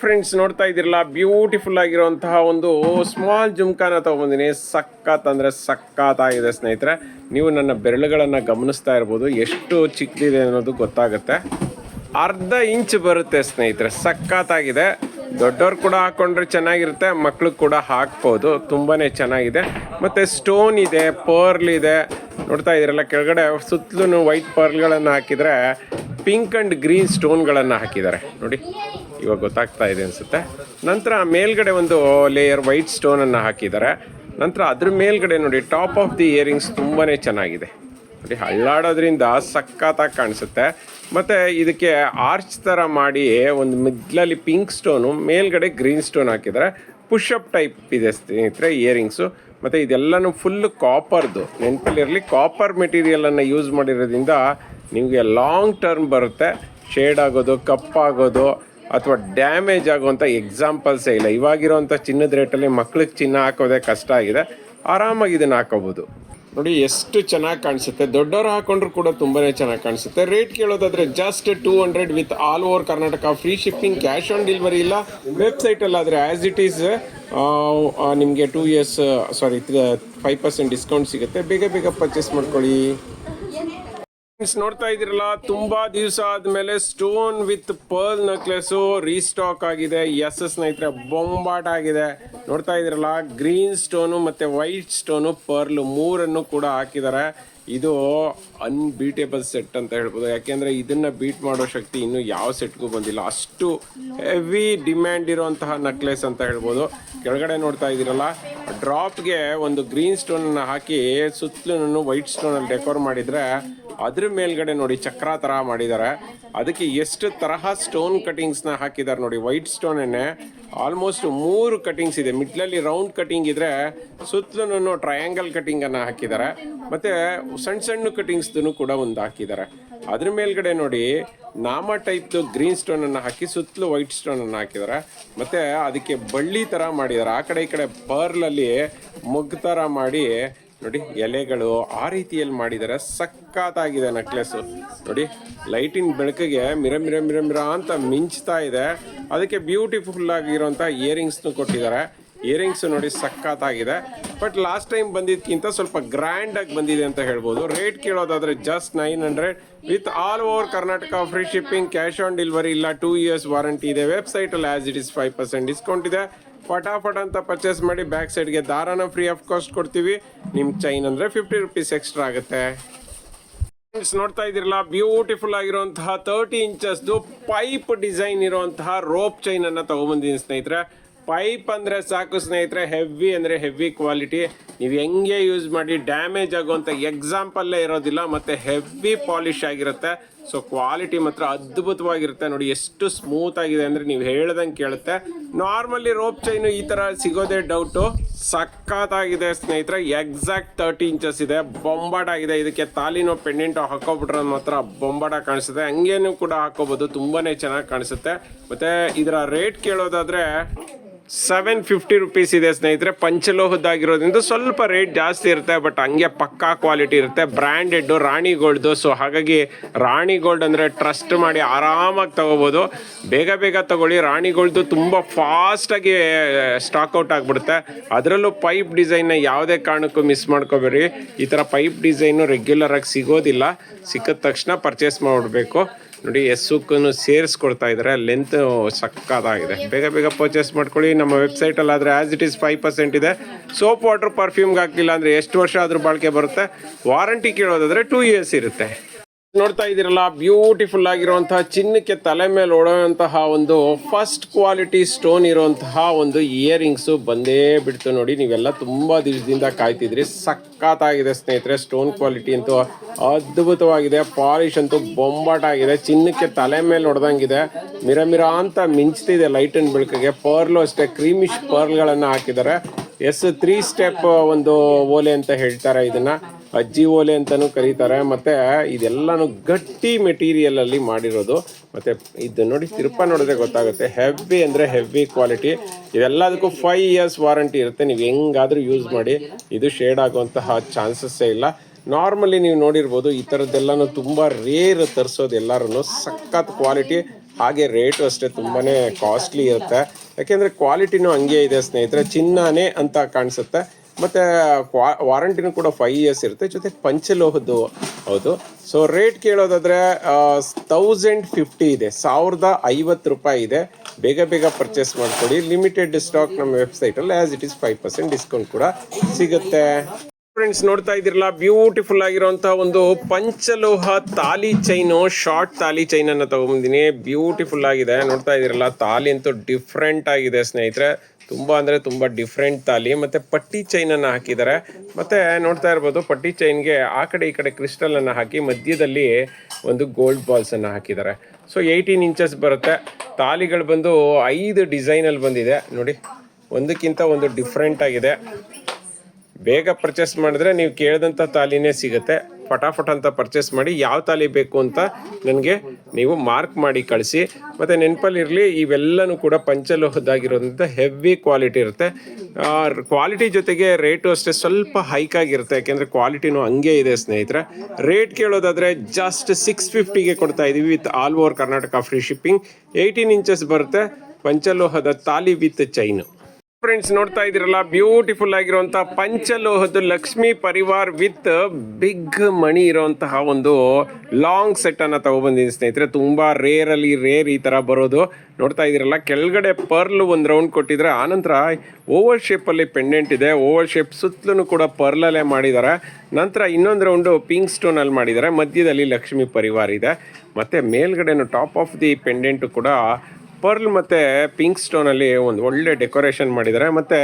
Friends ನೋಡ್ತಾ ಇದ್ದೀರಲ್ಲ beautiful ಆಗಿರುವಂತಹ ಒಂದು ಸ್ಮಾಲ್ ಜುಮ್ಕಾನ ತಗೊಂಬಂದಿನಿ. ಸಕ್ಕತ್ ಅಂದರೆ ಸಕ್ಕತ್ತಾಗಿದೆ ಸ್ನೇಹಿತರೆ. ನೀವು ನನ್ನ ಬೆರಳುಗಳನ್ನು ಗಮನಿಸ್ತಾ ಇರ್ಬೋದು. ಎಷ್ಟು ಚಿಕ್ಕದಿದೆ ಅನ್ನೋದು ಗೊತ್ತಾಗುತ್ತೆ. ಅರ್ಧ ಇಂಚ್ ಬರುತ್ತೆ ಸ್ನೇಹಿತರೆ. ಸಕ್ಕತ್ತಾಗಿದೆ ದೊಡ್ಡವ್ರು ಕೂಡ ಹಾಕೊಂಡ್ರೆ ಚೆನ್ನಾಗಿರುತ್ತೆ, ಮಕ್ಳು ಕೂಡ ಹಾಕ್ಬೋದು. ತುಂಬಾನೇ ಚೆನ್ನಾಗಿದೆ. ಮತ್ತೆ ಸ್ಟೋನ್ ಇದೆ ಪರ್ಲ್ ಇದೆ. ನೋಡ್ತಾ ಇದ್ದೀರಲ್ಲ, ಕೆಳಗಡೆ ಸುತ್ತಲೂ ವೈಟ್ ಪರ್ಲ್ಗಳನ್ನು ಹಾಕಿದ್ರೆ ಪಿಂಕ್ ಅಂಡ್ ಗ್ರೀನ್ ಸ್ಟೋನ್ಗಳನ್ನು ಹಾಕಿದ್ದಾರೆ. ನೋಡಿ, ಇವಾಗ ಗೊತ್ತಾಗ್ತಾ ಇದೆ ಅನ್ಸುತ್ತೆ. ನಂತರ ಮೇಲ್ಗಡೆ ಒಂದು ಲೇಯರ್ ವೈಟ್ ಸ್ಟೋನನ್ನು ಹಾಕಿದ್ದಾರೆ. ನಂತರ ಅದ್ರ ಮೇಲ್ಗಡೆ ನೋಡಿ, ಟಾಪ್ ಆಫ್ ದಿ ಇಯರಿಂಗ್ಸ್ ತುಂಬಾನೇ ಚೆನ್ನಾಗಿದೆ. ನೋಡಿ ಹಳ್ಳಾಡೋದ್ರಿಂದ ಸಖತ್ತಾಗಿ ಕಾಣಿಸುತ್ತೆ. ಮತ್ತು ಇದಕ್ಕೆ ಆರ್ಚ್ ಥರ ಮಾಡಿ ಒಂದು ಮಿಡ್ಲಲ್ಲಿ ಪಿಂಕ್ ಸ್ಟೋನು, ಮೇಲ್ಗಡೆ ಗ್ರೀನ್ ಸ್ಟೋನ್ ಹಾಕಿದ್ದಾರೆ. ಅಪ್ ಟೈಪ್ ಇದೆ ಸ್ನೇಹಿತರೆ ಇಯರಿಂಗ್ಸು. ಮತ್ತು ಇದೆಲ್ಲನೂ ಫುಲ್ ಕಾಪರ್ದು. ನೆನಪಲ್ಲಿರಲಿ ಕಾಪರ್ ಮೆಟೀರಿಯಲನ್ನು ಯೂಸ್ ಮಾಡಿರೋದ್ರಿಂದ ನಿಮಗೆ ಲಾಂಗ್ ಟರ್ಮ್ ಬರುತ್ತೆ ಶೇಡ್ ಆಗೋದು ಕಪ್ಪಾಗೋದು ಅಥವಾ ಡ್ಯಾಮೇಜ್ ಆಗುವಂಥ ಎಕ್ಸಾಂಪಲ್ಸೇ ಇಲ್ಲ. ಇವಾಗಿರುವಂಥ ಚಿನ್ನದ ರೇಟಲ್ಲಿ ಮಕ್ಳಿಗೆ ಚಿನ್ನ ಹಾಕೋದೇ ಕಷ್ಟ ಆಗಿದೆ. ಆರಾಮಾಗಿ ಇದನ್ನು ಹಾಕೋಬೋದು. ನೋಡಿ, ಎಷ್ಟು ಚೆನ್ನಾಗಿ ಕಾಣಿಸುತ್ತೆ. ದೊಡ್ಡವರು ಹಾಕೊಂಡ್ರು ಕೂಡ ತುಂಬಾ ಚೆನ್ನಾಗಿ ಕಾಣಿಸುತ್ತೆ. Rate ಕೇಳೋದಾದ್ರೆ just two hundred with all over Karnataka free shipping cash on delivery ಇಲ್ಲ. ವೆಬ್ಸೈಟಲ್ಲಿ ಆದರೆ ಆ್ಯಸ್ ಇಟ್ ಈಸ್ ನಿಮಗೆ two years sorry five percent discount ಸಿಗುತ್ತೆ. ಬೇಗ ಬೇಗ ಪರ್ಚೇಸ್ ಮಾಡ್ಕೊಳ್ಳಿ. ನೋಡ್ತಾ ಇದ್ರಲ್ಲ ತುಂಬಾ ದಿವಸ ಆದ್ಮೇಲೆ stone with pearl necklace restock ಆಗಿದೆ. ಎಸ್ ಎಸ್ ಸ್ನೇಹಿತರೆ, ಬೊಂಬಾಟ್ ಆಗಿದೆ. ನೋಡ್ತಾ ಇದ್ರಲ್ಲ ಗ್ರೀನ್ ಸ್ಟೋನು ಮತ್ತೆ ವೈಟ್ ಸ್ಟೋನು ಪರ್ಲ್ ಮೂರನ್ನು ಕೂಡ ಹಾಕಿದ್ದಾರೆ. ಇದು ಅನ್ಬೀಟೇಬಲ್ ಸೆಟ್ ಅಂತ ಹೇಳ್ಬೋದು. ಯಾಕೆಂದ್ರೆ ಇದನ್ನ ಬೀಟ್ ಮಾಡೋ ಶಕ್ತಿ ಇನ್ನು ಯಾವ ಸೆಟ್ಗೂ ಬಂದಿಲ್ಲ. ಅಷ್ಟು ಹೆವಿ ಡಿಮ್ಯಾಂಡ್ ಇರುವಂತಹ ನೆಕ್ಲೆಸ್ ಅಂತ ಹೇಳ್ಬೋದು. ಕೆಳಗಡೆ ನೋಡ್ತಾ ಇದ್ದೀರಲ್ಲ ಡ್ರಾಪ್ಗೆ ಒಂದು ಗ್ರೀನ್ ಸ್ಟೋನನ್ನು ಹಾಕಿ ಸುತ್ತಲೂ ವೈಟ್ ಸ್ಟೋನ್ ಅಲ್ಲಿ ಡೆಕೋರ್ ಮಾಡಿದ್ರೆ ಅದ್ರ ಮೇಲ್ಗಡೆ ನೋಡಿ ಚಕ್ರ ತರ ಮಾಡಿದ್ದಾರೆ. ಅದಕ್ಕೆ ಎಷ್ಟು ತರಹ ಸ್ಟೋನ್ ಕಟಿಂಗ್ಸ್ನ ಹಾಕಿದ್ದಾರೆ ನೋಡಿ. ವೈಟ್ ಸ್ಟೋನನ್ನೇ ಆಲ್ಮೋಸ್ಟ್ ಮೂರು ಕಟಿಂಗ್ಸ್ ಇದೆ. ಮಿಡ್ಲಲ್ಲಿ ರೌಂಡ್ ಕಟಿಂಗ್ ಇದ್ರೆ ಸುತ್ತಲೂ ಟ್ರಯಾಂಗಲ್ ಕಟಿಂಗ್ ಅನ್ನ ಹಾಕಿದ್ದಾರೆ. ಮತ್ತೆ ಸಣ್ಣ ಸಣ್ಣ ಕಟಿಂಗ್ಸ್ ಕೂಡ ಒಂದು ಹಾಕಿದ್ದಾರೆ. ಅದ್ರ ಮೇಲ್ಗಡೆ ನೋಡಿ ನಾಮ ಟೈಪ್ ಗ್ರೀನ್ ಸ್ಟೋನ್ ಅನ್ನ ಹಾಕಿ ಸುತ್ತಲೂ ವೈಟ್ ಸ್ಟೋನ್ ಅನ್ನ ಹಾಕಿದ್ದಾರೆ. ಮತ್ತೆ ಅದಕ್ಕೆ ಬಳ್ಳಿ ತರ ಮಾಡಿದ್ದಾರೆ. ಆ ಕಡೆ ಈ ಕಡೆ ಪರ್ಲಲ್ಲಿ ಮೊಗ್ಗು ತರ ಮಾಡಿ ನೋಡಿ, ಎಲೆಗಳು ಆ ರೀತಿಯಲ್ಲಿ ಮಾಡಿದ್ದಾರೆ ಸಖತ್ತಾಗಿದೆ ನೆಕ್ಲೆಸ್ ನೋಡಿ ಲೈಟಿನ ಬೆಳಕಿಗೆ ಮಿರ ಮಿರ ಮಿರ ಮಿರ ಅಂತ ಮಿಂಚ್ತಾ ಇದೆ. ಅದಕ್ಕೆ ಬ್ಯೂಟಿಫುಲ್ ಆಗಿರುವಂಥ ಇಯರಿಂಗ್ಸ್ನು ಕೊಟ್ಟಿದ್ದಾರೆ. ಇಯರಿಂಗ್ಸ್ ನೋಡಿ ಸಖತ್ತಾಗಿದೆ. ಬಟ್ ಲಾಸ್ಟ್ ಟೈಮ್ ಬಂದಿದ್ದಕ್ಕಿಂತ ಸ್ವಲ್ಪ ಗ್ರ್ಯಾಂಡ್ ಆಗಿ ಬಂದಿದೆ ಅಂತ ಹೇಳ್ಬೋದು. Rate ಕೇಳೋದಾದ್ರೆ just nine hundred with all over Karnataka free shipping cash on delivery ಇಲ್ಲ ಟೂ ಇಯರ್ಸ್ ವಾರಂಟಿ ಇದೆ. ವೆಬ್ಸೈಟಲ್ಲಿ as it is five percent discount ಇದೆ. ಫಟಾಫಟ್ ಅಂತ ಪರ್ಚೇಸ್ ಮಾಡಿ ಬ್ಯಾಕ್ ಸೈಡ್ಗೆ ದಾರಾನ ಫ್ರೀ ಆಫ್ ಕಾಸ್ಟ್ ಕೊಡ್ತೀವಿ. ನಿಮ್ಮ ಚೈನ್ ಅಂದರೆ ಫಿಫ್ಟಿ ರುಪೀಸ್ ಎಕ್ಸ್ಟ್ರಾ ಆಗುತ್ತೆ. ನೋಡ್ತಾ ಇದಿರಲ್ಲ ಬ್ಯೂಟಿಫುಲ್ ಆಗಿರುವಂತಹ ತರ್ಟಿ ಇಂಚಸ್ದು ಪೈಪ್ ಡಿಸೈನ್ ಇರುವಂತಹ ರೋಪ್ ಚೈನ್ ಅನ್ನ ತಗೊಂಡ್ಬಂದಿದ್ದೀನಿ ಸ್ನೇಹಿತರೆ. ಪೈಪ್ ಅಂದ್ರೆ ಸಾಕು ಸ್ನೇಹಿತರೆ ಹೆವಿ ಅಂದ್ರೆ ಹೆವಿ ಕ್ವಾಲಿಟಿ ನೀವು ಹೆಂಗೆ ಯೂಸ್ ಮಾಡಿ ಡ್ಯಾಮೇಜ್ ಆಗುವಂಥ ಎಕ್ಸಾಂಪಲ್ಲೇ ಇರೋದಿಲ್ಲ, ಮತ್ತೆ ಹೆವಿ ಪಾಲಿಶ್ ಆಗಿರುತ್ತೆ. ಸೊ ಕ್ವಾಲಿಟಿ ಮಾತ್ರ ಅದ್ಭುತವಾಗಿರುತ್ತೆ. ನೋಡಿ, ಎಷ್ಟು ಸ್ಮೂತ್ ಆಗಿದೆ ಅಂದ್ರೆ ನೀವು ಹೇಳ್ದಂಗೆ ಕೇಳುತ್ತೆ. ನಾರ್ಮಲಿ ರೋಪ್ ಚೈನು ಈ ತರ ಸಿಗೋದೇ ಡೌಟು ಸಖತ್ತಾಗಿದೆ ಸ್ನೇಹಿತರೆ. ಎಕ್ಸಾಕ್ಟ್ ತರ್ಟಿ ಇಂಚಸ್ ಇದೆ. ಬೊಂಬಾಟ್ ಆಗಿದೆ. ಇದಕ್ಕೆ ತಾಲಿನೋ ಪೆಂಡೆಂಟೋ ಹಾಕೋಬಿಟ್ರೆ ಮಾತ್ರ ಬೊಂಬಾಟ ಕಾಣಿಸುತ್ತೆ. ಹಂಗೇನು ಕೂಡ ಹಾಕೋಬಹುದು ತುಂಬಾನೇ ಚೆನ್ನಾಗಿ ಕಾಣಿಸುತ್ತೆ. ಮತ್ತೆ ಇದರ ರೇಟ್ ಕೇಳೋದಾದ್ರೆ ಸೆವೆನ್ ಫಿಫ್ಟಿ ರುಪೀಸ್ ಇದೆ ಸ್ನೇಹಿತರೆ, ಪಂಚಲೋಹದ್ದಾಗಿರೋದ್ರಿಂದ ಸ್ವಲ್ಪ ರೇಟ್ ಜಾಸ್ತಿ ಇರುತ್ತೆ ಬಟ್ ಹಂಗೆ ಪಕ್ಕಾ ಕ್ವಾಲಿಟಿ ಇರುತ್ತೆ. ಬ್ರ್ಯಾಂಡೆಡ್ ರಾಣಿ ಗೋಲ್ಡ್ ಸೊ ಹಾಗಾಗಿ ರಾಣಿ ಗೋಲ್ಡ್ ಅಂದರೆ ಟ್ರಸ್ಟ್ ಮಾಡಿ ಆರಾಮಾಗಿ ತಗೋಬೋದು. ಬೇಗ ಬೇಗ ತಗೊಳ್ಳಿ ರಾಣಿ ಗೋಲ್ಡ್ದು ತುಂಬ ಫಾಸ್ಟಾಗಿ ಸ್ಟಾಕ್ ಔಟ್ ಆಗಿಬಿಡುತ್ತೆ. ಅದರಲ್ಲೂ ಪೈಪ್ ಡಿಸೈನ್ನ ಯಾವುದೇ ಕಾರಣಕ್ಕೂ ಮಿಸ್ ಮಾಡ್ಕೋಬೇಡಿ. ಈ ಥರ ಪೈಪ್ ಡಿಸೈನು ರೆಗ್ಯುಲರಾಗಿ ಸಿಗೋದಿಲ್ಲ. ಸಿಕ್ಕಿದ ತಕ್ಷಣ ಪರ್ಚೇಸ್ ಮಾಡಿಬಿಡ್ಬೇಕು ನೋಡಿ ಎಸ್ಸುಕ್ಕೂ ಸೇರಿಸ್ಕೊಡ್ತಾ ಇದ್ದಾರೆ. ಲೆಂತ್ ಸಕ್ಕತ್ತಾಗಿದೆ ಬೇಗ ಬೇಗ ಪರ್ಚೇಸ್ ಮಾಡ್ಕೊಳ್ಳಿ. ನಮ್ಮ ವೆಬ್ಸೈಟಲ್ಲಿ ಆದರೆ as it is five percent ಇದೆ. ಸೋಪ್ ವಾಟರ್ ಪರ್ಫ್ಯೂಮ್ಗೆ ಹಾಕ್ಲಿಲ್ಲ ಅಂದರೆ ಎಷ್ಟು ವರ್ಷ ಆದರೂ ಬಾಳಿಕೆ ಬರುತ್ತೆ. ವಾರಂಟಿ ಕೇಳೋದಾದರೆ ಟೂ ಇಯರ್ಸ್ ಇರುತ್ತೆ. ನೋಡ್ತಾ ಇದ್ದೀರಲ್ಲ ಬ್ಯೂಟಿಫುಲ್ ಆಗಿರುವಂತಹ ಚಿನ್ನಕ್ಕೆ ತಲೆ ಮೇಲೆ ಹೊಡೆಯುವಂತಹ ಒಂದು ಫಸ್ಟ್ ಕ್ವಾಲಿಟಿ ಸ್ಟೋನ್ ಇರುವಂತಹ ಒಂದು ಇಯರಿಂಗ್ಸ್ ಬಂದೇ ಬಿಡ್ತು ನೋಡಿ. ನೀವೆಲ್ಲ ತುಂಬಾ ದಿವಸದಿಂದ ಕಾಯ್ತಿದ್ರಿ. ಸಖತ್ತಾಗಿದೆ ಸ್ನೇಹಿತರೆ ಸ್ಟೋನ್ ಕ್ವಾಲಿಟಿ ಅಂತೂ ಅದ್ಭುತವಾಗಿದೆ. ಪಾಲಿಶ್ ಅಂತೂ ಬೊಂಬಾಟ ಆಗಿದೆ ಚಿನ್ನಕ್ಕೆ ತಲೆ ಮೇಲೆ ಹೊಡೆದಂಗಿದೆ ಮಿರ ಮಿರ ಅಂತ ಮಿಂಚ್ತಿದೆ ಲೈಟ್ ಅಂಡ್ ಬೆಳಕಿಗೆ ಪರ್ಲು ಅಷ್ಟೇ ಕ್ರೀಮಿಶ್ ಪರ್ಲ್ಗಳನ್ನು ಹಾಕಿದ್ದಾರೆ. ಎಸ್ ತ್ರೀ ಸ್ಟೆಪ್ ಒಂದು ಓಲೆ ಅಂತ ಹೇಳ್ತಾರೆ ಇದನ್ನ. ಅಜ್ಜಿ ಓಲೆ ಅಂತಲೂ ಕರೀತಾರೆ, ಮತ್ತೆ ಇದೆಲ್ಲಾನು ಗಟ್ಟಿ ಮೆಟೀರಿಯಲ್ ಅಲ್ಲಿ ಮಾಡಿರೋದು. ಮತ್ತೆ ಇದು ನೋಡಿ, ತಿರುಪ ನೋಡಿದ್ರೆ ಗೊತ್ತಾಗುತ್ತೆ ಹೆವಿ ಅಂದ್ರೆ ಹೆವಿ ಕ್ವಾಲಿಟಿ ಇದೆಲ್ಲದಕ್ಕೂ ಫೈವ್ ಇಯರ್ಸ್ ವಾರಂಟಿ ಇರುತ್ತೆ. ನೀವು ಹೆಂಗಾದ್ರೂ ಯೂಸ್ ಮಾಡಿ, ಇದು ಶೇಡ್ ಆಗುವಂತಹ ಚಾನ್ಸಸ್ಸೇ ಇಲ್ಲ. ನಾರ್ಮಲಿ ನೀವು ನೋಡಿರ್ಬೋದು, ಈ ಥರದ್ದೆಲ್ಲನೂ ತುಂಬ ರೇರ್ ತರಿಸೋದು ಎಲ್ಲರೂ ಸಖತ್ ಕ್ವಾಲಿಟಿ ಹಾಗೆ ರೇಟು ಅಷ್ಟೇ ತುಂಬಾ ಕಾಸ್ಟ್ಲಿ ಇರುತ್ತೆ. ಯಾಕೆಂದರೆ ಕ್ವಾಲಿಟಿನೂ ಹಂಗೆ ಇದೆ ಸ್ನೇಹಿತರೆ, ಚಿನ್ನಾನೇ ಅಂತ ಕಾಣಿಸುತ್ತೆ. ಮತ್ತು ವಾರಂಟಿನೂ ಕೂಡ ಫೈವ್ ಇಯರ್ಸ್ ಇರುತ್ತೆ. ಜೊತೆ ಪಂಚಲೋಹದ್ದು ಹೌದು. ಸೊ ರೇಟ್ ಕೇಳೋದಾದರೆ ತೌಸಂಡ್ ಫಿಫ್ಟಿ ಇದೆ. ಸಾವಿರದ ಐವತ್ತು ರೂಪಾಯಿ ಇದೆ. ಬೇಗ ಬೇಗ ಪರ್ಚೇಸ್ ಮಾಡ್ಕೊಳ್ಳಿ ಲಿಮಿಟೆಡ್ ಸ್ಟಾಕ್ ನಮ್ಮ ವೆಬ್ಸೈಟಲ್ಲಿ as it is five percent discount ಕೂಡ ಸಿಗುತ್ತೆ. ಫ್ರೆಂಡ್ಸ್ ನೋಡ್ತಾ ಇದ್ದೀರಲ್ಲ ಬ್ಯೂಟಿಫುಲ್ ಆಗಿರುವಂತಹ ಒಂದು ಪಂಚಲೋಹ ತಾಲಿ ಚೈನು ಶಾರ್ಟ್ ತಾಲಿ ಚೈನ್ ಅನ್ನ ತಗೊಂಬಂದಿನಿ. ಬ್ಯೂಟಿಫುಲ್ ಆಗಿದೆ. ನೋಡ್ತಾ ಇದ್ದೀರಲ್ಲ, ತಾಲಿ ಅಂತೂ ಡಿಫ್ರೆಂಟ್ ಆಗಿದೆ ಸ್ನೇಹಿತರೆ. ತುಂಬಾ ಅಂದ್ರೆ ತುಂಬ ಡಿಫ್ರೆಂಟ್ ತಾಲಿ ಮತ್ತೆ ಪಟ್ಟಿ ಚೈನ್ ಅನ್ನ ಹಾಕಿದ್ದಾರೆ ಮತ್ತೆ ನೋಡ್ತಾ ಇರ್ಬೋದು, ಪಟ್ಟಿ ಚೈನ್ಗೆ ಆ ಕಡೆ ಈ ಕಡೆ ಕ್ರಿಸ್ಟಲನ್ನು ಹಾಕಿ ಮಧ್ಯದಲ್ಲಿ ಒಂದು ಗೋಲ್ಡ್ ಬಾಲ್ಸ್ ಅನ್ನ ಹಾಕಿದ್ದಾರೆ ಸೊ ಏಯ್ಟೀನ್ ಇಂಚಸ್ ಬರುತ್ತೆ. ತಾಲಿಗಳು ಬಂದು ಐದು ಡಿಸೈನ್ ಅಲ್ಲಿ ಬಂದಿದೆ. ನೋಡಿ, ಒಂದಕ್ಕಿಂತ ಒಂದು ಡಿಫ್ರೆಂಟ್ ಆಗಿದೆ. ಬೇಗ ಪರ್ಚೇಸ್ ಮಾಡಿದ್ರೆ ನೀವು ಕೇಳಿದಂಥ ತಾಲಿನೇ ಸಿಗುತ್ತೆ. ಫಟಾಫಟ್ ಅಂತ ಪರ್ಚೇಸ್ ಮಾಡಿ ಯಾವ ತಾಲಿ ಬೇಕು ಅಂತ ನನಗೆ ನೀವು ಮಾರ್ಕ್ ಮಾಡಿ ಕಳಿಸಿ. ಮತ್ತು ನೆನಪಲ್ಲಿರಲಿ ಇವೆಲ್ಲನೂ ಕೂಡ ಪಂಚಲೋಹದಾಗಿರೋದಂಥ ಹೆವಿ ಕ್ವಾಲಿಟಿ ಇರುತ್ತೆ. ಕ್ವಾಲಿಟಿ ಜೊತೆಗೆ ರೇಟು ಅಷ್ಟೇ ಸ್ವಲ್ಪ ಹೈಕ್ ಆಗಿರುತ್ತೆ. ಯಾಕೆಂದರೆ ಕ್ವಾಲಿಟಿನೂ ಹಂಗೆ ಇದೆ ಸ್ನೇಹಿತರೆ. ರೇಟ್ ಕೇಳೋದಾದರೆ ಜಸ್ಟ್ ಸಿಕ್ಸ್ ಫಿಫ್ಟಿಗೆ ಕೊಡ್ತಾ ಇದ್ದೀವಿ with all over Karnataka free shipping eighteen inches ಬರುತ್ತೆ. ಪಂಚಲೋಹದ ತಾಲಿ ವಿತ್ ಚೈನು ಫ್ರೆಂಡ್ಸ್ ನೋಡ್ತಾ ಇದ್ದೀರಲ್ಲ ಬ್ಯೂಟಿಫುಲ್ ಆಗಿರುವಂಥ ಪಂಚಲೋಹದ ಲಕ್ಷ್ಮಿ ಪರಿವಾರ್ ವಿತ್ ಬಿಗ್ ಮಣಿ ಇರುವಂತಹ ಒಂದು ಲಾಂಗ್ ಸೆಟ್ ಅನ್ನ ತಗೊಬಂದಿದ್ದೀನಿ ಸ್ನೇಹಿತರೆ. ತುಂಬಾ ರೇರ್ ಅಲ್ಲಿ ರೇರ್ ಈ ತರ ಬರೋದು. ನೋಡ್ತಾ ಇದ್ದೀರಲ್ಲ, ಕೆಳಗಡೆ ಪರ್ಲ್ ಒಂದು ರೌಂಡ್ ಕೊಟ್ಟಿದ್ರೆ, ಆನಂತರ ಓವರ್ ಶೇಪ್ ಅಲ್ಲಿ ಪೆಂಡೆಂಟ್ ಇದೆ. ಓವರ್ ಶೇಪ್ ಸುತ್ತಲೂ ಕೂಡ ಪರ್ಲಲ್ಲೇ ಮಾಡಿದ್ದಾರೆ. ನಂತರ ಇನ್ನೊಂದು ರೌಂಡು ಪಿಂಕ್ ಸ್ಟೋನ್ ಅಲ್ಲಿ ಮಾಡಿದ್ದಾರೆ. ಮಧ್ಯದಲ್ಲಿ ಲಕ್ಷ್ಮಿ ಪರಿವಾರ ಇದೆ. ಮತ್ತೆ ಮೇಲ್ಗಡೆನು ಟಾಪ್ ಆಫ್ ದಿ ಪೆಂಡೆಂಟ್ ಕೂಡ ಪರ್ಲ್ ಮತ್ತು ಪಿಂಕ್ ಸ್ಟೋನಲ್ಲಿ ಒಂದು ಒಳ್ಳೆ ಡೆಕೋರೇಷನ್ ಮಾಡಿದ್ದಾರೆ. ಮತ್ತು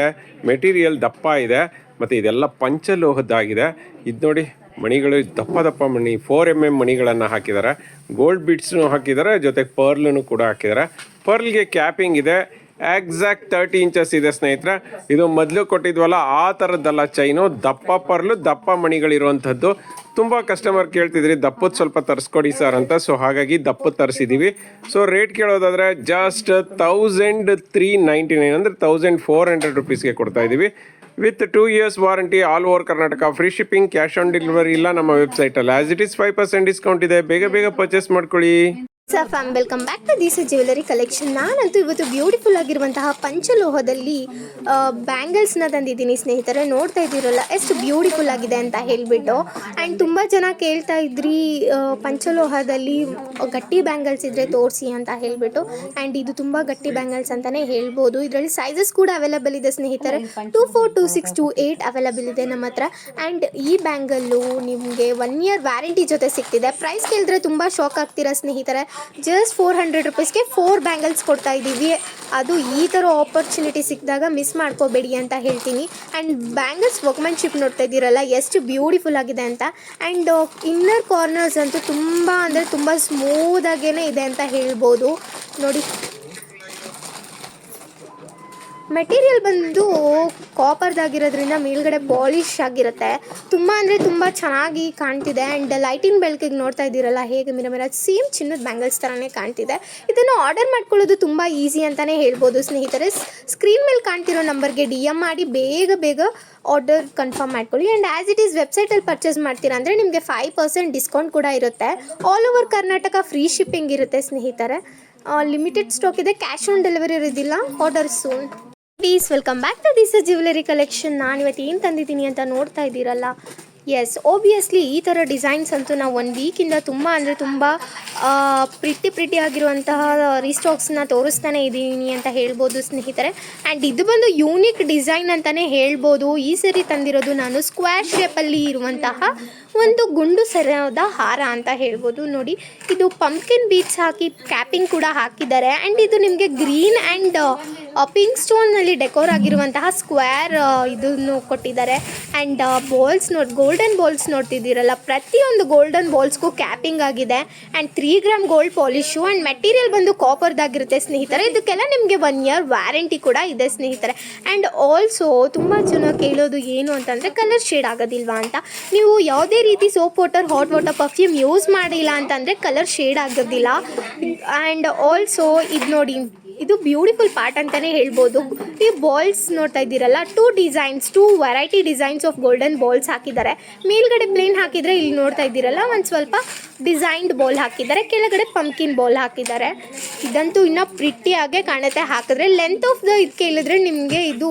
ಮೆಟೀರಿಯಲ್ ದಪ್ಪ ಇದೆ. ಮತ್ತು ಇದೆಲ್ಲ ಪಂಚಲೋಹದ್ದಾಗಿದೆ. ಇದು ನೋಡಿ ಮಣಿಗಳು ದಪ್ಪ ದಪ್ಪ ಮಣಿ ಫೋರ್ ಎಂ ಎಂ ಮಣಿಗಳನ್ನು ಹಾಕಿದ್ದಾರೆ. ಗೋಲ್ಡ್ ಬೀಟ್ಸ್ನು ಹಾಕಿದ್ದಾರೆ. ಜೊತೆಗೆ ಪರ್ಲನ್ನು ಕೂಡ ಹಾಕಿದ್ದಾರೆ. ಪರ್ಲ್ಗೆ ಕ್ಯಾಪಿಂಗ್ ಇದೆ. ಎಕ್ಸಾಕ್ಟ್ ತರ್ಟಿ ಇಂಚಸ್ ಇದೆ, ಸ್ನೇಹಿತರೆ. ಇದು ಮೊದಲು ಕೊಟ್ಟಿದ್ವಲ್ಲ, ಆ ಥರದ್ದಲ್ಲ ಚೈನು ದಪ್ಪ ಪರ್ಲು, ದಪ್ಪ ಮಣಿಗಳಿರುವಂಥದ್ದು. ತುಂಬ ಕಸ್ಟಮರ್ ಕೇಳ್ತಿದ್ರಿ, ದಪ್ಪದ ಸ್ವಲ್ಪ ತರಿಸ್ಕೊಡಿ ಸರ್ ಅಂತ. ಸೊ ಹಾಗಾಗಿ ದಪ್ಪ ತರಿಸಿದ್ದೀವಿ so rate ಕೇಳೋದಾದರೆ just thousand three ninety nine ಅಂದರೆ ತೌಸಂಡ್ ಫೋರ್ ಹಂಡ್ರೆಡ್ ರುಪೀಸ್ಗೆ ಕೊಡ್ತಾ ಇದ್ದೀವಿ with two years warranty all over Karnataka free shipping cash on delivery ಇಲ್ಲ ನಮ್ಮ ವೆಬ್ಸೈಟಲ್ಲಿ as it is five percent discount ಇದೆ. ಬೇಗ ಬೇಗ ಪರ್ಚೇಸ್ ಮಾಡ್ಕೊಳ್ಳಿ. Fam welcome back to these jewellery collection ನಾನಂತೂ ಇವತ್ತು ಬ್ಯೂಟಿಫುಲ್ ಆಗಿರುವಂತಹ ಪಂಚಲೋಹದಲ್ಲಿ ಬ್ಯಾಂಗಲ್ಸ್ನ ತಂದಿದ್ದೀನಿ ಸ್ನೇಹಿತರೆ. ನೋಡ್ತಾ ಇದ್ದೀರಲ್ಲ, ಎಷ್ಟು ಬ್ಯೂಟಿಫುಲ್ ಆಗಿದೆ ಅಂತ ಹೇಳಿಬಿಟ್ಟು. ಆ್ಯಂಡ್ ತುಂಬ ಜನ ಕೇಳ್ತಾ ಇದ್ರಿ ಪಂಚಲೋಹದಲ್ಲಿ ಗಟ್ಟಿ ಬ್ಯಾಂಗಲ್ಸ್ ಇದ್ದರೆ ತೋರಿಸಿ ಅಂತ ಹೇಳಿಬಿಟ್ಟು. ಆ್ಯಂಡ್ ಇದು ತುಂಬ ಗಟ್ಟಿ ಬ್ಯಾಂಗಲ್ಸ್ ಅಂತಲೇ ಹೇಳ್ಬೋದು. ಇದರಲ್ಲಿ ಸೈಜಸ್ ಕೂಡ ಅವೈಲಬಲ್ ಇದೆ ಸ್ನೇಹಿತರೆ. Two four two six two eight available ಇದೆ ನಮ್ಮ ಹತ್ರ. ಆ್ಯಂಡ್ ಈ ಬ್ಯಾಂಗಲ್ಲು ನಿಮಗೆ ಒನ್ ಇಯರ್ ವ್ಯಾರಂಟಿ ಜೊತೆ ಸಿಗ್ತಿದೆ. ಪ್ರೈಸ್ ಕೇಳಿದ್ರೆ ತುಂಬ ಶಾಕ್ ಆಗ್ತೀರಾ ಸ್ನೇಹಿತರೆ? ಜಸ್ಟ್ ಫೋರ್ ಹಂಡ್ರೆಡ್ ರುಪೀಸ್ಗೆ ಫೋರ್ ಬ್ಯಾಂಗಲ್ಸ್ ಕೊಡ್ತಾ ಇದ್ದೀವಿ. ಅದು ಈ ಥರ ಆಪರ್ಚುನಿಟಿ ಸಿಕ್ಕಿದಾಗ ಮಿಸ್ ಮಾಡ್ಕೋಬೇಡಿ ಅಂತ ಹೇಳ್ತೀನಿ. ಆ್ಯಂಡ್ ಬ್ಯಾಂಗಲ್ಸ್ ವರ್ಕ್ಮೆನ್ಶಿಪ್ ನೋಡ್ತಾ ಇದ್ದೀರಲ್ಲ, ಎಷ್ಟು ಬ್ಯೂಟಿಫುಲ್ ಆಗಿದೆ ಅಂತ. ಆ್ಯಂಡ್ ಇನ್ನರ್ ಕಾರ್ನರ್ಸ್ ಅಂತೂ ತುಂಬ ಅಂದರೆ ತುಂಬ ಸ್ಮೂದಾಗೇ ಇದೆ ಅಂತ ಹೇಳ್ಬೋದು. ನೋಡಿ. ಮೆಟೀರಿಯಲ್ ಬಂದು ಕಾಪರ್ದಾಗಿರೋದ್ರಿಂದ ಮೇಲ್ಗಡೆ ಪಾಲಿಶ್ ಆಗಿರುತ್ತೆ. ತುಂಬ ಅಂದರೆ ತುಂಬ ಚೆನ್ನಾಗಿ ಕಾಣ್ತಿದೆ. ಆ್ಯಂಡ್ ಲೈಟಿಂಗ್ ಬೆಳಕಿಗೆ ನೋಡ್ತಾ ಇದ್ದೀರಲ್ಲ, ಹೇಗೆ ಮಿರ ಮಿರ ಸೇಮ್ ಚಿನ್ನದ ಬ್ಯಾಂಗಲ್ಸ್ ಥರನೇ ಕಾಣ್ತಿದೆ. ಇದನ್ನು ಆರ್ಡರ್ ಮಾಡ್ಕೊಳ್ಳೋದು ತುಂಬ ಈಸಿ ಅಂತಲೇ ಹೇಳ್ಬೋದು ಸ್ನೇಹಿತರೆ. ಸ್ಕ್ರೀನ್ ಮೇಲೆ ಕಾಣ್ತಿರೋ ನಂಬರ್ಗೆ ಡಿ ಎಂ ಮಾಡಿ ಬೇಗ ಬೇಗ ಆರ್ಡರ್ ಕನ್ಫರ್ಮ್ ಮಾಡ್ಕೊಳ್ಳಿ. ಆ್ಯಂಡ್ ಆ್ಯಸ್ ಇಟ್ ಈಸ್ ವೆಬ್ಸೈಟಲ್ಲಿ ಪರ್ಚೇಸ್ ಮಾಡ್ತೀರಾ ಅಂದರೆ ನಿಮಗೆ ಫೈವ್ ಪರ್ಸೆಂಟ್ ಡಿಸ್ಕೌಂಟ್ ಕೂಡ ಇರುತ್ತೆ. All over Karnataka free shipping ಇರುತ್ತೆ ಸ್ನೇಹಿತರೆ. ಲಿಮಿಟೆಡ್ ಸ್ಟಾಕ್ ಇದೆ. ಕ್ಯಾಶ್ ಆನ್ ಡೆಲಿವರಿ ಇರೋದಿಲ್ಲ. Order soon please welcome back to this jewellery collection ನಾನು ಇವತ್ತು ಏನು ತಂದಿದ್ದೀನಿ ಅಂತ ನೋಡ್ತಾ ಇದ್ದೀರಲ್ಲ? ಎಸ್ ಓಬಿಯಸ್ಲಿ ಈ ಥರ ಡಿಸೈನ್ಸ್ ಅಂತೂ ನಾವು ಒನ್ ವೀಕಿಂದ ತುಂಬ ಅಂದರೆ ತುಂಬ ಪ್ರಿಟಿ ಪ್ರಿಟಿ ಆಗಿರುವಂತಹ ರೀಸ್ಟಾಕ್ಸ್ನ ತೋರಿಸ್ತಾನೆ ಇದ್ದೀನಿ ಅಂತ ಹೇಳ್ಬೋದು ಸ್ನೇಹಿತರೆ. ಆ್ಯಂಡ್ ಇದು ಬಂದು ಯೂನಿಕ್ ಡಿಸೈನ್ ಅಂತಲೇ ಹೇಳ್ಬೋದು. ಈ ಸರಿ ತಂದಿರೋದು ನಾನು ಸ್ಕ್ವೇರ್ ಶೇಪಲ್ಲಿ ಇರುವಂತಹ ಒಂದು ಗುಂಡು ಸರದ ಹಾರ ಅಂತ ಹೇಳ್ಬೋದು. ನೋಡಿ, ಇದು ಪಂಪ್ಕಿನ್ ಬೀಟ್ಸ್ ಹಾಕಿ ಕ್ಯಾಪಿಂಗ್ ಕೂಡ ಹಾಕಿದ್ದಾರೆ. ಆ್ಯಂಡ್ ಇದು ನಿಮಗೆ ಗ್ರೀನ್ ಆ್ಯಂಡ್ ಪಿಂಕ್ ಸ್ಟೋನ್ನಲ್ಲಿ ಡೆಕೋರ್ ಆಗಿರುವಂತಹ ಸ್ಕ್ವೇರ್ ಇದನ್ನು ಕೊಟ್ಟಿದ್ದಾರೆ. ಆ್ಯಂಡ್ ಬಾಲ್ಸ್ ನೋಡಿ ಗೋಲ್ಡನ್ ಬಾಲ್ಸ್ ನೋಡ್ತಿದ್ದೀರಲ್ಲ, ಪ್ರತಿಯೊಂದು ಗೋಲ್ಡನ್ ಬಾಲ್ಸ್ಗೂ ಕ್ಯಾಪಿಂಗ್ ಆಗಿದೆ. And three gram gold polish and material ಬಂದು ಕಾಪರ್ದಾಗಿರುತ್ತೆ ಸ್ನೇಹಿತರೆ. ಇದಕ್ಕೆಲ್ಲ ನಿಮಗೆ ಒನ್ ಇಯರ್ ವ್ಯಾರಂಟಿ ಕೂಡ ಇದೆ ಸ್ನೇಹಿತರೆ. ಆ್ಯಂಡ್ ಆಲ್ಸೋ ತುಂಬ ಜನ ಕೇಳೋದು ಏನು ಅಂತಂದರೆ ಕಲರ್ ಶೇಡ್ ಆಗೋದಿಲ್ವಾ ಅಂತ. ನೀವು ಯಾವುದೇ ರೀತಿ soap water hot water perfume use ಮಾಡಿಲ್ಲ ಅಂತಂದರೆ ಕಲರ್ ಶೇಡ್ ಆಗೋದಿಲ್ಲ. ಆ್ಯಂಡ್ ಆಲ್ಸೋ ಇದು ನೋಡಿ ಇದು ಬ್ಯೂಟಿಫುಲ್ ಪಾರ್ಟ್ ಅಂತಲೇ ಹೇಳ್ಬೋದು. ಈ ಬಾಲ್ಸ್ ನೋಡ್ತಾ ಇದ್ದೀರಲ್ಲ two designs two variety designs of golden balls ಹಾಕಿದ್ದಾರೆ. ಮೇಲ್ಗಡೆ ಪ್ಲೇನ್ ಹಾಕಿದರೆ ಇಲ್ಲಿ ನೋಡ್ತಾ ಇದ್ದೀರಲ್ಲ, ಒಂದು ಸ್ವಲ್ಪ ಡಿಸೈನ್ಡ್ ಬಾಲ್ ಹಾಕಿದ್ದಾರೆ, ಕೆಳಗಡೆ ಪಂಪ್ಕಿನ್ ಬಾಲ್ ಹಾಕಿದ್ದಾರೆ. ಇದಂತೂ ಇನ್ನೂ ಪ್ರಿಟ್ಟಿಯಾಗೆ ಕಾಣುತ್ತೆ, ಹಾಕಿದ್ರೆ ಲೆಂತ್ ಆಫ್ ದ ಇದು ಕೇಳಿದ್ರೆ ನಿಮಗೆ ಇದು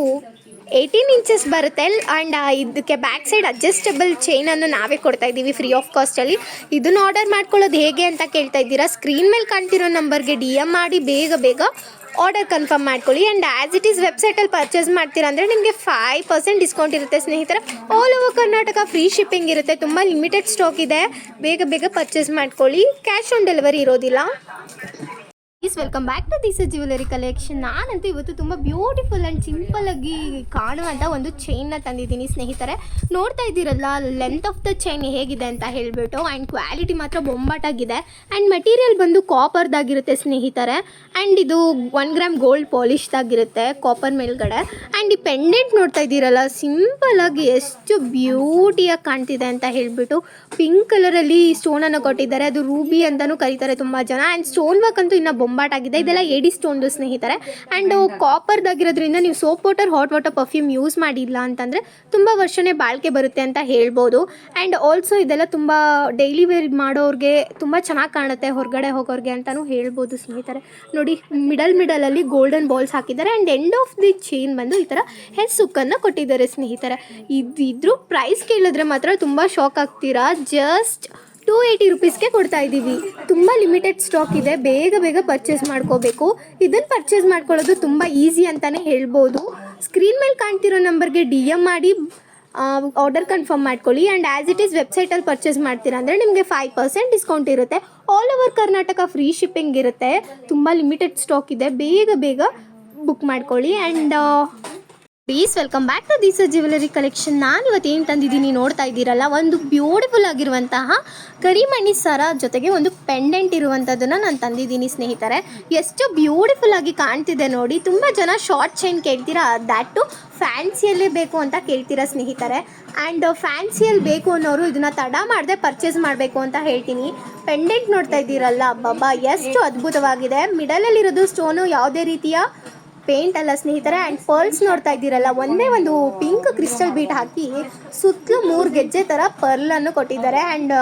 ಏಯ್ಟೀನ್ ಇಂಚಸ್ ಬರುತ್ತೆ. ಆ್ಯಂಡ್ ಇದಕ್ಕೆ ಬ್ಯಾಕ್ ಸೈಡ್ ಅಡ್ಜಸ್ಟಬಲ್ ಚೈನನ್ನು ನಾವೇ ಕೊಡ್ತಾ ಇದ್ದೀವಿ ಫ್ರೀ ಆಫ್ ಕಾಸ್ಟಲ್ಲಿ ಇದನ್ನು ಆರ್ಡರ್ ಮಾಡ್ಕೊಳ್ಳೋದು ಹೇಗೆ ಅಂತ ಕೇಳ್ತಾ ಇದ್ದೀರಾ? ಸ್ಕ್ರೀನ್ ಮೇಲೆ ಕಾಣ್ತಿರೋ ನಂಬರ್ಗೆ ಡಿ ಎಂ ಮಾಡಿ ಬೇಗ ಬೇಗ ಆರ್ಡರ್ ಕನ್ಫರ್ಮ್ ಮಾಡ್ಕೊಳ್ಳಿ. ಆ್ಯಂಡ್ ಆ್ಯಸ್ ಇಟ್ ಈಸ್ ವೆಬ್ಸೈಟಲ್ಲಿ ಪರ್ಚೇಸ್ ಮಾಡ್ತೀರಾ ಅಂದರೆ ನಿಮಗೆ ಫೈವ್ ಪರ್ಸೆಂಟ್ ಡಿಸ್ಕೌಂಟ್ ಇರುತ್ತೆ ಸ್ನೇಹಿತರೆ. All over Karnataka free shipping ಇರುತ್ತೆ. ತುಂಬ ಲಿಮಿಟೆಡ್ ಸ್ಟಾಕ್ ಇದೆ. ಬೇಗ ಬೇಗ ಪರ್ಚೇಸ್ ಮಾಡ್ಕೊಳ್ಳಿ. ಕ್ಯಾಶ್ ಆನ್ ಡೆಲಿವರಿ ಇರೋದಿಲ್ಲ. Please welcome back to this jewellery collection ನಾನಂತೂ ಇವತ್ತು ತುಂಬ ಬ್ಯೂಟಿಫುಲ್ ಆ್ಯಂಡ್ ಸಿಂಪಲ್ ಆಗಿ ಕಾಣುವಂಥ ಒಂದು ಚೈನ್ನ ತಂದಿದ್ದೀನಿ ಸ್ನೇಹಿತರೆ. ನೋಡ್ತಾ ಇದ್ದೀರಲ್ಲ ಲೆಂತ್ ಆಫ್ ದ ಚೈನ್ ಹೇಗಿದೆ ಅಂತ ಹೇಳಿಬಿಟ್ಟು ಆ್ಯಂಡ್ ಕ್ವಾಲಿಟಿ ಮಾತ್ರ ಬೊಂಬಾಟಾಗಿದೆ. ಆ್ಯಂಡ್ ಮೆಟೀರಿಯಲ್ ಬಂದು ಕಾಪರ್ದಾಗಿರುತ್ತೆ ಸ್ನೇಹಿತರೆ. ಆ್ಯಂಡ್ ಇದು ಒನ್ ಗ್ರಾಮ್ ಗೋಲ್ಡ್ ಪಾಲಿಶ್ದಾಗಿರುತ್ತೆ ಕಾಪರ್ ಮೇಲ್ಗಡೆ. ಆ್ಯಂಡ್ ಈ ಪೆಂಡೆಂಟ್ ನೋಡ್ತಾ ಇದ್ದೀರಲ್ಲ ಸಿಂಪಲ್ ಆಗಿ ಎಷ್ಟು ಬ್ಯೂಟಿಯಾಗಿ ಕಾಣ್ತಿದೆ ಅಂತ ಹೇಳಿಬಿಟ್ಟು ಪಿಂಕ್ ಕಲರಲ್ಲಿ ಸ್ಟೋನನ್ನು ಕೊಟ್ಟಿದ್ದಾರೆ. ಅದು ರೂಬಿ ಅಂತಲೂ ಕರೀತಾರೆ ತುಂಬ ಜನ. ಆ್ಯಂಡ್ ಸ್ಟೋನ್ ವರ್ಕ್ ಅಂತೂ ಇನ್ನು ಬೊಂಬಾಟಾಗಿದೆ ಇದೆಲ್ಲ ಎಡಿ ಸ್ಟೋನ್ದು ಸ್ನೇಹಿತರೆ. ಆ್ಯಂಡ್ ಕಾಪರ್ದಾಗಿರೋದ್ರಿಂದ ನೀವು soap water, hot water perfume use ಮಾಡಿಲ್ಲ ಅಂತಂದರೆ ತುಂಬ ವರ್ಷನೇ ಬಾಳಿಕೆ ಬರುತ್ತೆ ಅಂತ ಹೇಳ್ಬೋದು. ಆ್ಯಂಡ್ ಆಲ್ಸೋ ಇದೆಲ್ಲ ತುಂಬ ಡೈಲಿ ವೇರ್ ಮಾಡೋರಿಗೆ ತುಂಬ ಚೆನ್ನಾಗಿ ಕಾಣುತ್ತೆ ಹೊರಗಡೆ ಹೋಗೋರಿಗೆ ಅಂತಲೂ ಹೇಳ್ಬೋದು ಸ್ನೇಹಿತರೆ. ನೋಡಿ, ಮಿಡಲ್ ಮಿಡಲಲ್ಲಿ ಗೋಲ್ಡನ್ ಬಾಲ್ಸ್ ಹಾಕಿದ್ದಾರೆ. And end of the chain ಬಂದು ಈ ಥರ ಹೆಸ್ ಸುಕ್ಕನ್ನು ಕೊಟ್ಟಿದ್ದಾರೆ ಸ್ನೇಹಿತರೆ. ಇದು ಇದ್ರ ಪ್ರೈಸ್ ಕೇಳಿದ್ರೆ ಮಾತ್ರ ತುಂಬ ಶಾಕ್ ಆಗ್ತೀರಾ? ಜಸ್ಟ್ ಟೂ ಏಯ್ಟಿ ರುಪೀಸ್ಗೆ ಕೊಡ್ತಾ ಇದ್ದೀವಿ. ತುಂಬ ಲಿಮಿಟೆಡ್ ಸ್ಟಾಕ್ ಇದೆ. ಬೇಗ ಬೇಗ ಪರ್ಚೇಸ್ ಮಾಡ್ಕೋಬೇಕು. ಇದನ್ನು ಪರ್ಚೇಸ್ ಮಾಡ್ಕೊಳ್ಳೋದು ತುಂಬ ಈಸಿ ಅಂತಲೇ ಹೇಳ್ಬೋದು. ಸ್ಕ್ರೀನ್ ಮೇಲೆ ಕಾಣ್ತಿರೋ ನಂಬರ್ಗೆ ಡಿ ಎಂ ಮಾಡಿ ಆರ್ಡರ್ ಕನ್ಫರ್ಮ್ ಮಾಡ್ಕೊಳ್ಳಿ. ಆ್ಯಂಡ್ ಆ್ಯಸ್ ಇಟ್ ಈಸ್ ವೆಬ್ಸೈಟಲ್ಲಿ ಪರ್ಚೇಸ್ ಮಾಡ್ತೀರಾ ಅಂದರೆ ನಿಮಗೆ ಫೈವ್ ಪರ್ಸೆಂಟ್ ಡಿಸ್ಕೌಂಟ್ ಇರುತ್ತೆ. All over Karnataka free shipping ಇರುತ್ತೆ. ತುಂಬ ಲಿಮಿಟೆಡ್ ಸ್ಟಾಕ್ ಇದೆ. ಬೇಗ ಬೇಗ ಬುಕ್ ಮಾಡ್ಕೊಳ್ಳಿ. And please welcome back to these jewellery collection ನಾನು ಇವತ್ತು ಏನು ತಂದಿದ್ದೀನಿ ನೋಡ್ತಾ ಇದ್ದೀರಲ್ಲ, ಒಂದು ಬ್ಯೂಟಿಫುಲ್ ಆಗಿರುವಂತಹ ಕರಿಮಣಿ ಸರ ಜೊತೆಗೆ ಒಂದು ಪೆಂಡೆಂಟ್ ಇರುವಂಥದ್ದನ್ನು ನಾನು ತಂದಿದ್ದೀನಿ ಸ್ನೇಹಿತರೆ. ಎಷ್ಟು ಬ್ಯೂಟಿಫುಲ್ ಆಗಿ ಕಾಣ್ತಿದೆ ನೋಡಿ, ತುಂಬ ಜನ ಶಾರ್ಟ್ ಚೈನ್ ಕೇಳ್ತೀರಾ ದ್ಯಾಟು ಫ್ಯಾನ್ಸಿಯಲ್ಲೇ ಬೇಕು ಅಂತ ಕೇಳ್ತೀರಾ ಸ್ನೇಹಿತರೆ. ಆ್ಯಂಡ್ ಫ್ಯಾನ್ಸಿಯಲ್ಲಿ ಬೇಕು ಅನ್ನೋರು ಇದನ್ನ ತಡ ಮಾಡದೆ ಪರ್ಚೇಸ್ ಮಾಡಬೇಕು ಅಂತ ಹೇಳ್ತೀನಿ. ಪೆಂಡೆಂಟ್ ನೋಡ್ತಾ ಇದ್ದೀರಲ್ಲ ಬಾಬಾ ಎಷ್ಟು ಅದ್ಭುತವಾಗಿದೆ. ಮಿಡಲಲ್ಲಿರೋದು ಸ್ಟೋನು ಯಾವುದೇ ರೀತಿಯ ಪೇಂಟ್ ಅಲ್ಲ ಸ್ನೇಹಿತರೆ ಆ್ಯಂಡ್ ಪರ್ಲ್ಸ್ ನೋಡ್ತಾ ಇದ್ದೀರಲ್ಲ, ಒಂದೇ ಒಂದು ಪಿಂಕ್ ಕ್ರಿಸ್ಟಲ್ ಬೀಟ್ ಹಾಕಿ ಸುತ್ತಲೂ ಮೂರು ಗೆಜ್ಜೆ ಥರ ಪರ್ಲನ್ನು ಕೊಟ್ಟಿದ್ದಾರೆ. ಆ್ಯಂಡ್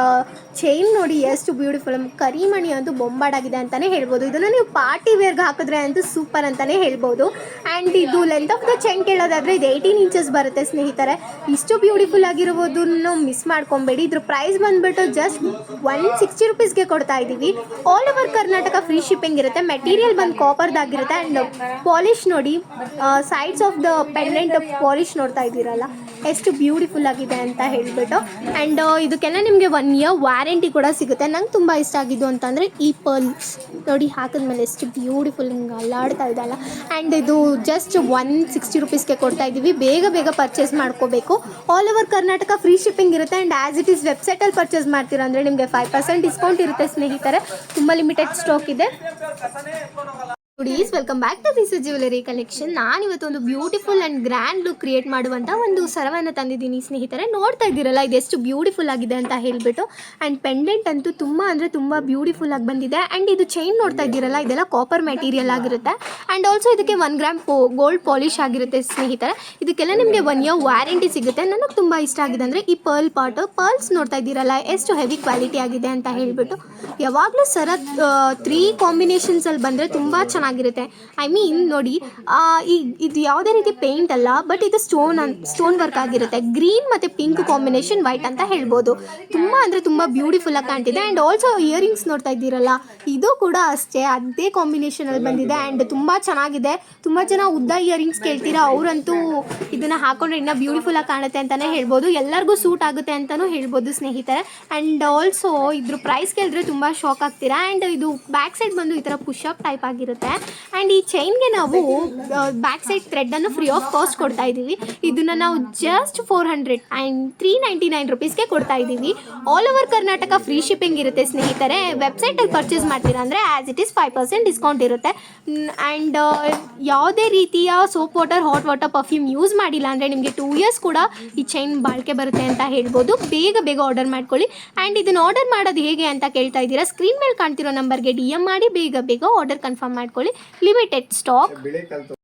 ಚೈನ್ ನೋಡಿ ಎಷ್ಟು ಬ್ಯೂಟಿಫುಲ್ ಕರಿಮಣಿ ಅಂತೂ ಬೊಂಬಾಡಾಗಿದೆ ಅಂತಲೇ ಹೇಳ್ಬೋದು. ಇದನ್ನು ನೀವು ಪಾರ್ಟಿ ವೇರ್ಗೆ ಹಾಕಿದ್ರೆ ಅಂತೂ ಸೂಪರ್ ಅಂತಲೇ ಹೇಳ್ಬೋದು. ಆ್ಯಂಡ್ ಇದು ಲೆಂತ್ ಆಫ್ ದ ಚೈನ್ ಕೇಳೋದಾದರೆ ಇದು ಏಯ್ಟೀನ್ ಇಂಚಸ್ ಬರುತ್ತೆ ಸ್ನೇಹಿತರೆ. ಇಷ್ಟು ಬ್ಯೂಟಿಫುಲ್ ಆಗಿರೋದನ್ನು ಮಿಸ್ ಮಾಡ್ಕೊಬೇಡಿ. ಇದ್ರ ಪ್ರೈಸ್ ಬಂದುಬಿಟ್ಟು ಜಸ್ಟ್ ಒನ್ ಸಿಕ್ಸ್ಟಿ ರುಪೀಸ್ಗೆ ಕೊಡ್ತಾ ಇದ್ದೀವಿ all over Karnataka free shipping ಇರುತ್ತೆ. ಮೆಟೀರಿಯಲ್ ಬಂದು ಕಾಪರ್ದಾಗಿರುತ್ತೆ ಆ್ಯಂಡ್ ಪಾಲಿಶ್ ನೋಡಿ sides of the pendant polish ನೋಡ್ತಾ ಇದ್ದೀರಲ್ಲ, ಎಷ್ಟು ಬ್ಯೂಟಿಫುಲ್ ಆಗಿದೆ ಅಂತ ಹೇಳಿಬಿಟ್ಟು. ಆ್ಯಂಡ್ ಇದಕ್ಕೆಲ್ಲ ನಿಮಗೆ ಒನ್ ಇಯರ್ ವ್ಯಾರಂಟಿ ಕೂಡ ಸಿಗುತ್ತೆ. ನಂಗೆ ತುಂಬ ಇಷ್ಟ ಆಗಿದ್ದು ಅಂತಂದರೆ ಈ ಪರ್ಲ್ ನೋಡಿ ಹಾಕಿದ್ಮೇಲೆ ಎಷ್ಟು ಬ್ಯೂಟಿಫುಲ್ ಹಿಂಗೆ ಅಲ್ಲಾಡ್ತಾ ಇದೆಯಲ್ಲ ಆ್ಯಂಡ್ ಇದು ಜಸ್ಟ್ ಒನ್ ಸಿಕ್ಸ್ಟಿ ರುಪೀಸ್ಗೆ ಕೊಡ್ತಾ ಇದ್ದೀವಿ. ಬೇಗ ಬೇಗ ಪರ್ಚೇಸ್ ಮಾಡ್ಕೋಬೇಕು. All over Karnataka free shipping ಇರುತ್ತೆ. ಆ್ಯಂಡ್ ಆ್ಯಸ್ ಇಟ್ ಈಸ್ ವೆಬ್ಸೈಟಲ್ಲಿ ಪರ್ಚೇಸ್ ಮಾಡ್ತೀರಾ ಅಂದರೆ ನಿಮಗೆ ಫೈವ್ ಪರ್ಸೆಂಟ್ ಡಿಸ್ಕೌಂಟ್ ಇರುತ್ತೆ ಸ್ನೇಹಿತರೆ. ತುಂಬ ಲಿಮಿಟೆಡ್ ಸ್ಟಾಕ್ ಇದೆ. Please welcome back to this jewellery collection ನಾನು ಇವತ್ತು ಒಂದು beautiful and grand look create ಮಾಡುವಂಥ ಒಂದು ಸರವನ್ನು ತಂದಿದ್ದೀನಿ. ಸ್ನೇಹಿತರೆ, ನೋಡ್ತಾ ಇದ್ದೀರಲ್ಲ, ಇದು ಎಷ್ಟು ಬ್ಯೂಟಿಫುಲ್ ಆಗಿದೆ ಅಂತ ಹೇಳಿಬಿಟ್ಟು. ಆ್ಯಂಡ್ ಪೆಂಡೆಂಟ್ ಅಂತೂ ತುಂಬ ಅಂದರೆ ತುಂಬ ಬ್ಯೂಟಿಫುಲ್ ಆಗಿ ಬಂದಿದೆ. ಆ್ಯಂಡ್ ಇದು ಚೈನ್ ನೋಡ್ತಾ ಇದ್ದೀರಲ್ಲ, ಇದೆಲ್ಲ ಕಾಪರ್ ಮೆಟೀರಿಯಲ್ ಆಗಿರುತ್ತೆ. ಆ್ಯಂಡ್ ಆಲ್ಸೋ ಇದಕ್ಕೆ ಒನ್ ಗ್ರಾಮ್ ಪೋ ಗೋಲ್ಡ್ ಪಾಲಿಶ್ ಆಗಿರುತ್ತೆ ಸ್ನೇಹಿತರೆ. ಇದಕ್ಕೆಲ್ಲ ನಿಮಗೆ ಒನ್ ಇಯರ್ ವ್ಯಾರಂಟಿ ಸಿಗುತ್ತೆ. ನನಗೆ ತುಂಬ ಇಷ್ಟ ಆಗಿದೆ ಅಂದರೆ ಈ ಪರ್ಲ್ ಪಾಟು ಪರ್ಲ್ಸ್ ನೋಡ್ತಾ ಇದ್ದೀರಲ್ಲ, ಎಷ್ಟು ಹೆವಿ ಕ್ವಾಲಿಟಿ ಆಗಿದೆ ಅಂತ ಹೇಳಿಬಿಟ್ಟು. ಯಾವಾಗಲೂ ಸರ ತ್ರೀ ಕಾಂಬಿನೇಷನ್ಸಲ್ಲಿ ಬಂದರೆ ತುಂಬ ಚೆನ್ನಾಗಿರುತ್ತೆ ಐ ಮೀನ್ ನೋಡಿ ಈ, ಇದು ಯಾವುದೇ ರೀತಿ ಪೇಂಟ್ ಅಲ್ಲ ಬಟ್ ಇದು ಸ್ಟೋನ್ ಅನ್ ಸ್ಟೋನ್ ವರ್ಕ್ ಆಗಿರುತ್ತೆ. ಗ್ರೀನ್ ಮತ್ತು ಪಿಂಕ್ ಕಾಂಬಿನೇಷನ್ ವೈಟ್ ಅಂತ ಹೇಳ್ಬೋದು. ತುಂಬ ಅಂದರೆ ತುಂಬ ಬ್ಯೂಟಿಫುಲ್ ಆಗಿ ಕಾಣ್ತಿದೆ. ಆ್ಯಂಡ್ ಆಲ್ಸೋ ಇಯರಿಂಗ್ಸ್ ನೋಡ್ತಾ ಇದ್ದೀರಲ್ಲ, ಇದು ಕೂಡ ಅಷ್ಟೇ, ಅದೇ ಕಾಂಬಿನೇಷನಲ್ಲಿ ಬಂದಿದೆ. ಆ್ಯಂಡ್ ತುಂಬ ಚೆನ್ನಾಗಿದೆ. ತುಂಬ ಜನ ಉದ್ದ ಇಯರಿಂಗ್ಸ್ ಕೇಳ್ತೀರಾ, ಅವರಂತೂ ಇದನ್ನು ಹಾಕೊಂಡ್ರೆ ಇನ್ನೂ ಬ್ಯೂಟಿಫುಲ್ ಆಗಿ ಕಾಣುತ್ತೆ ಅಂತಲೇ ಹೇಳ್ಬೋದು. ಎಲ್ಲರಿಗೂ ಸೂಟ್ ಆಗುತ್ತೆ ಅಂತಲೂ ಹೇಳ್ಬೋದು ಸ್ನೇಹಿತರೆ. ಆ್ಯಂಡ್ ಆಲ್ಸೋ ಇದ್ರ ಪ್ರೈಸ್ ಕೇಳಿದ್ರೆ ತುಂಬ ಶಾಕ್ ಆಗ್ತೀರಾ. ಆ್ಯಂಡ್ ಇದು ಬ್ಯಾಕ್ ಸೈಡ್ ಬಂದು ಈ ಥರ ಪುಷಪ್ ಟೈಪ್ ಆಗಿರುತ್ತೆ. ಆ್ಯಂಡ್ ಈ ಚೈನ್ಗೆ ನಾವು ಬ್ಯಾಕ್ ಸೈಡ್ ಥ್ರೆಡನ್ನು ಫ್ರೀ ಆಫ್ ಕಾಸ್ಟ್ ಕೊಡ್ತಾ ಇದ್ದೀವಿ. ಇದನ್ನು ನಾವು just four hundred and three ninety nine ರುಪೀಸ್ಗೆ ಕೊಡ್ತಾ ಇದ್ದೀವಿ. All over Karnataka free shipping ಇರುತ್ತೆ, ಸ್ನೇಹಿತರೆ. ವೆಬ್ಸೈಟಲ್ಲಿ ಪರ್ಚೇಸ್ ಮಾಡ್ತೀರಾ ಅಂದರೆ as it is five percent discount ಇರುತ್ತೆ. ಆ್ಯಂಡ್ ಯಾವುದೇ ರೀತಿಯ soap water hot water perfume use ಮಾಡಿಲ್ಲ ಅಂದರೆ ನಿಮಗೆ ಟೂ ಇಯರ್ಸ್ ಕೂಡ ಈ ಚೈನ್ ಬಾಳಿಕೆ ಬರುತ್ತೆ ಅಂತ ಹೇಳ್ಬೋದು. ಬೇಗ ಬೇಗ ಆರ್ಡರ್ ಮಾಡ್ಕೊಳ್ಳಿ. ಆ್ಯಂಡ್ ಇದನ್ನು ಆರ್ಡರ್ ಮಾಡೋದು ಹೇಗೆ ಅಂತ ಕೇಳ್ತಾ ಇದ್ದೀರಾ? ಸ್ಕ್ರೀನ್ ಮೇಲೆ ಕಾಣ್ತಿರೋ ನಂಬರ್ಗೆ ಡಿ ಎಂ ಮಾಡಿ, ಬೇಗ ಬೇಗ ಆರ್ಡರ್ ಕನ್ಫರ್ಮ್ ಮಾಡ್ಕೊಳ್ಳಿ. Limited stock